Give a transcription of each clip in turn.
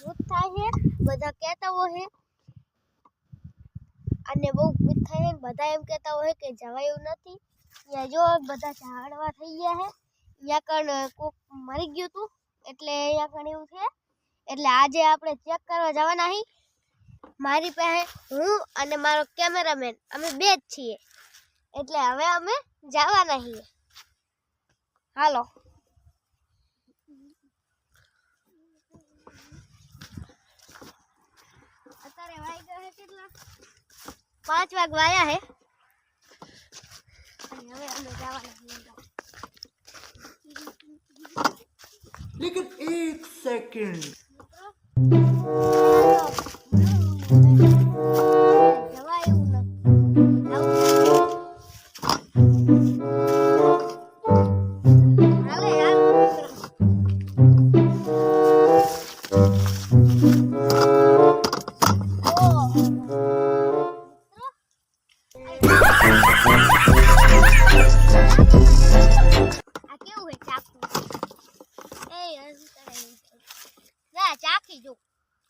ભૂત થાય છે, બધા કહેતા હોય અને બહુ ભૂત થાય છે, બધા એમ કહેતા હોય કે જવાયું નથી. ત્યાં જો બધા ઝાડવા થઈ ગયા છે. અહીંયા કણ કોક મરી ગયું હતું, એટલે અહીંયા કણ એવું છે. એટલે આજે આપણે ચેક કરવા જવાના હી મારી પાસે હું અને મારો કેમેરામેન, અમે બે જ છીએ. એટલે હવે અમે જવાના છીએ. હાલો. પાંચ વાગવાયા હે. અને હવે અમે જવાના લેકિન એક સેકન્ડ ચાખી જો.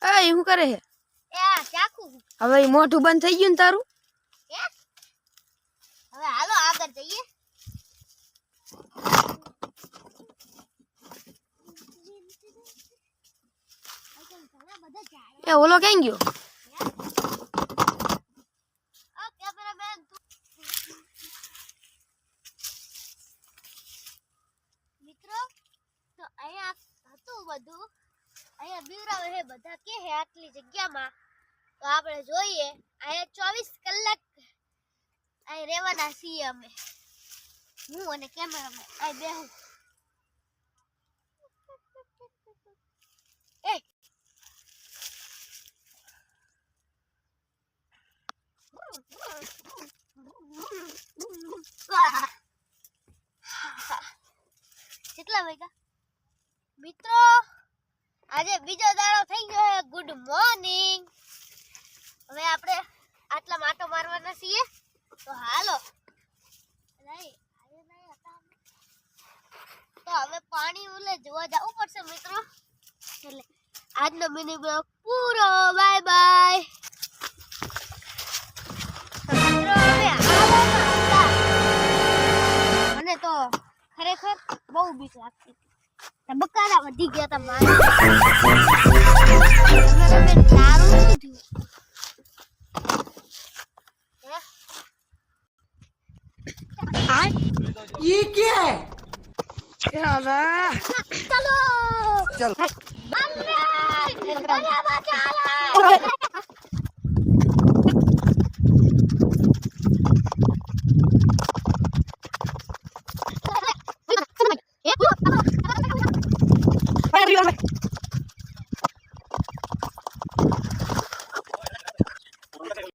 એ હું કરે હે એ ચાખું હવે મોઢું બંધ થઈ ગયું ને તારું? હવે હાલો આગળ જઈએ. એ ઓલો ક્યાં ગયો? મિત્રો તો અહીંયા હતું બધું. અહીંયા બીવરાવે છે, બધા કે હે આટલી જગ્યામાં. તો આપણે જોઈએ, અહીંયા ચોવીસ કલાક અહીં રહેવાના છીએ અમે. હું અને કેમેરામેન, અહીં બેહું. એ! કેટલા વાગ્યા? મિત્રો! આજે બીજો દાડો થઈ ગયો ગુડ મોર્નિંગ હવે આપણે આટલા માટો મારવાના છીએ. તો હાલો. તો હવે પાણી ઉલે જોવા જવું પડશે મિત્રો. એટલે આજનો મિની બ્લોગ પૂરો. Bye bye. મને તો ખરેખર બહુ બીક લાગતી હતી. તબક્કાના વધી ગયા હતા મારા તમારા બેન તારું શું થયું હે? ये क्या है ચલો चल અમને! અરે બચાલો!